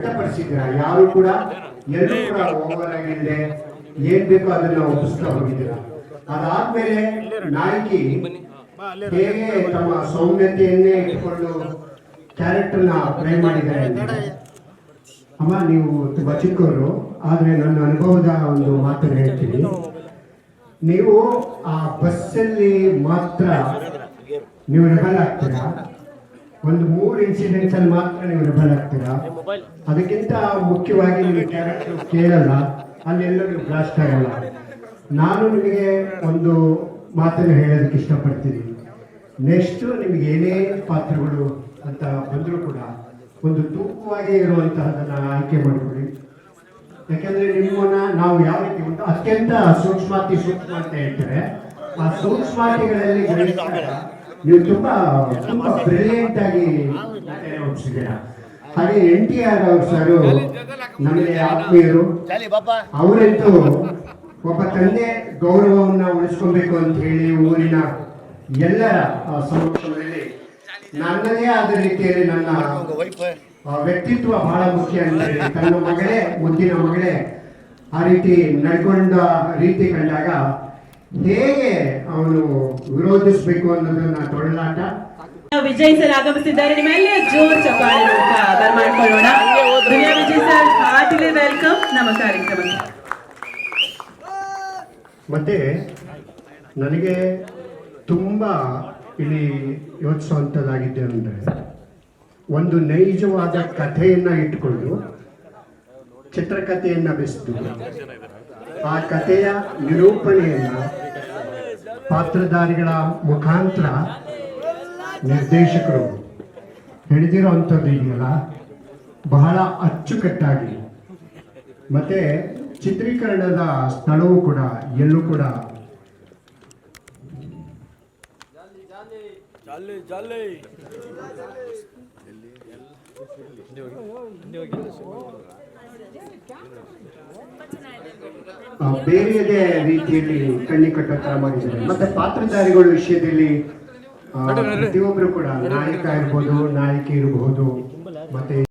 ವ್ಯಕ್ತಪಡಿಸಿದ್ರ ಯಾರು ಕೂಡ ಎಲ್ಲರೂ ಕೂಡ ಓವರ್ ಆಗಿಲ್ಲದೆ ಏನ್ ಬೇಕೋ ಅದನ್ನ ಒಪ್ಪಿಸ್ತಾ ಹೋಗಿದ್ದೀರ? ಅದಾದ್ಮೇಲೆ ನಾಯಕಿ ಹೇಗೆ ತಮ್ಮ ಸೌಮ್ಯತೆಯನ್ನೇ ಇಟ್ಕೊಂಡು ಕ್ಯಾರೆಕ್ಟರ್ನ ಪ್ಲೇ ಮಾಡಿದ್ದಾರೆ ಅಮ್ಮ, ನೀವು ತುಂಬಾ ಚಿಕ್ಕವರು, ಆದ್ರೆ ನನ್ನ ಅನುಭವದ ಒಂದು ಮಾತನ್ನು ಹೇಳ್ತೀನಿ. ನೀವು ಆ ಬಸ್ಸಲ್ಲಿ ಮಾತ್ರ ನೀವು ರೆಬಲ್ ಆಗ್ತೀರಾ? ಒಂದು ಮೂರು ಇನ್ಸಿಡೆಂಟ್ಸ್ ಅಲ್ಲಿ ಮಾತ್ರ ನೀವು ರೆಬಲ್ ಆಗ್ತೀರಾ? ಅದಕ್ಕಿಂತ ಮುಖ್ಯವಾಗಿ ನೀವು ಕ್ಯಾರೆಕ್ಟರ್ ಕೇಳಲ್ಲ ಅಲ್ಲೆಲ್ಲೂ ನೀವು ಬ್ಲಾಸ್ಟ್ ಆಗಲ್ಲ. ನಾನು ನಿಮಗೆ ಒಂದು ಮಾತನ್ನು ಹೇಳೋದಕ್ಕೆ ಇಷ್ಟಪಡ್ತೀನಿ. ನೆಕ್ಸ್ಟ್ ನಿಮ್ಗೆ ಏನೇ ಪಾತ್ರಗಳು ಅಂತ ಬಂದರೂ ಕೂಡ ಒಂದು ತೂಕವಾಗಿ ಇರುವಂತಹದನ್ನ ಆಯ್ಕೆ ಮಾಡಿಕೊಳ್ಳಿ. ಯಾಕೆಂದ್ರೆ ನಿಮ್ಮನ್ನ ನಾವು ಯಾವ ರೀತಿ ಉಂಟು ಅತ್ಯಂತ ಸೂಕ್ಷ್ಮಾತಿ ಸೂಕ್ಷ್ಮ ಅಂತ ಹೇಳ್ತಾರೆ. ಆ ಸೂಕ್ಷ್ಮಾತಿಗಳಲ್ಲಿ ನೀವು ತುಂಬಾ ತುಂಬಾ ಬ್ರಿಲಿಯಂಟ್ ಆಗಿ ಒಪ್ಪಿಸಿದ್ದೀರಾ. ಹಾಗೆ ಎನ್ ಟಿ ಆರ್ ಅವ್ರ ಸರ್ ನಮಗೆ ಆತ್ಮೀಯರು. ಅವರಂತೂ ಒಬ್ಬ ತಂದೆ ಗೌರವವನ್ನ ಉಳಿಸ್ಕೊಬೇಕು ಅಂತ ಹೇಳಿ ಊರಿನ ಎಲ್ಲರ ಸಮಕ್ಷಮದಲ್ಲಿ ನನ್ನದೇ ಆದ ರೀತಿಯಲ್ಲಿ ನನ್ನ ವ್ಯಕ್ತಿತ್ವ ಬಹಳ ಮುಖ್ಯ ಅಂತ ತನ್ನ ಮಗಳೇ ಮುದ್ದಿನ ಮಗಳೇ ಆ ರೀತಿ ನಡ್ಕೊಂಡ ರೀತಿ ಕಂಡಾಗ ಹೇಗೆ ಅವನು ವಿರೋಧಿಸಬೇಕು ಅನ್ನೋದನ್ನ ತೊಳಲಾಟ ವಿಜಯ್ ಸರ್ ಆಗಮಿಸಿದ್ದಾರೆ. ನಿಮ್ಮೆಲ್ಲ ಜೋರ್ ಚಪ್ಪಾಳೆ ಮೂಲಕ ಬರಮಾಡ್ಕೊಳ್ಳೋಣ Duniya Vijay sir heartily welcome. ನಮ್ಮ ಕಾರ್ಯಕ್ರಮಕ್ಕೆ ಮತ್ತೆ ನನಗೆ ತುಂಬಾ ಇಲ್ಲಿ ಯೋಚಿಸುವಂಥದ್ದಾಗಿದೆ ಅಂದರೆ ಒಂದು ನೈಜವಾದ ಕಥೆಯನ್ನು ಇಟ್ಕೊಂಡು ಚಿತ್ರಕಥೆಯನ್ನು ಬೆಸೆದು ಆ ಕಥೆಯ ನಿರೂಪಣೆಯನ್ನ ಪಾತ್ರಧಾರಿಗಳ ಮುಖಾಂತರ ನಿರ್ದೇಶಕರು ಹಿಡಿದಿರೋ ಅಂಥದ್ದು ಇದೆಯಲ್ಲ ಬಹಳ ಅಚ್ಚುಕಟ್ಟಾಗಿ ಮತ್ತೆ ಚಿತ್ರೀಕರಣದ ಸ್ಥಳವೂ ಕೂಡ ಎಲ್ಲೂ ಕೂಡ ಬೇರೆಯದೇ ರೀತಿಯಲ್ಲಿ ಕಣ್ಣಿ ಕಟ್ಟೋ ಮಾಡಿದ್ದಾರೆ. ಮತ್ತೆ ಪಾತ್ರಧಾರಿಗಳ ವಿಷಯದಲ್ಲಿ ಪ್ರತಿಯೊಬ್ಬರು ಕೂಡ ನಾಯಕ ಇರ್ಬೋದು, ನಾಯಕಿ ಇರಬಹುದು, ಮತ್ತೆ